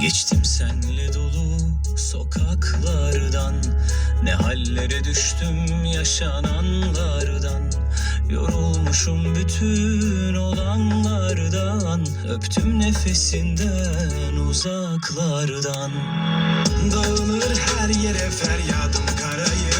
Geçtim senle dolu sokaklardan. Ne hallere düştüm yaşananlardan. Yorulmuşum bütün olanlardan. Öptüm nefesinden uzaklardan. Dağılır her yere feryadım karayım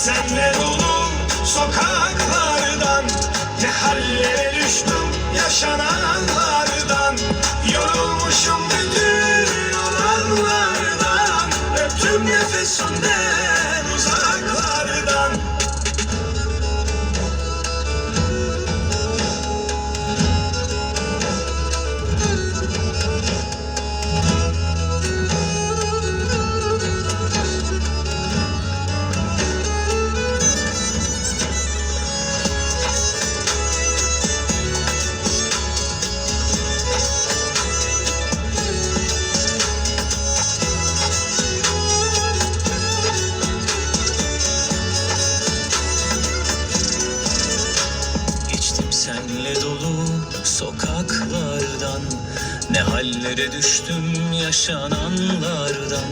senle dolu sokaklardan Ne hallere düştüm yaşananlardan. Yorulmuşum bütün olanlardan Öptüm nefesinden senle dolu sokaklardan. Ne hallere düştüm yaşananlardan.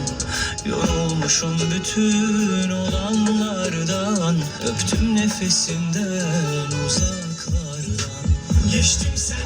Yorulmuşum bütün olanlardan. Öptüm nefesinden uzaklardan. Geçtim senle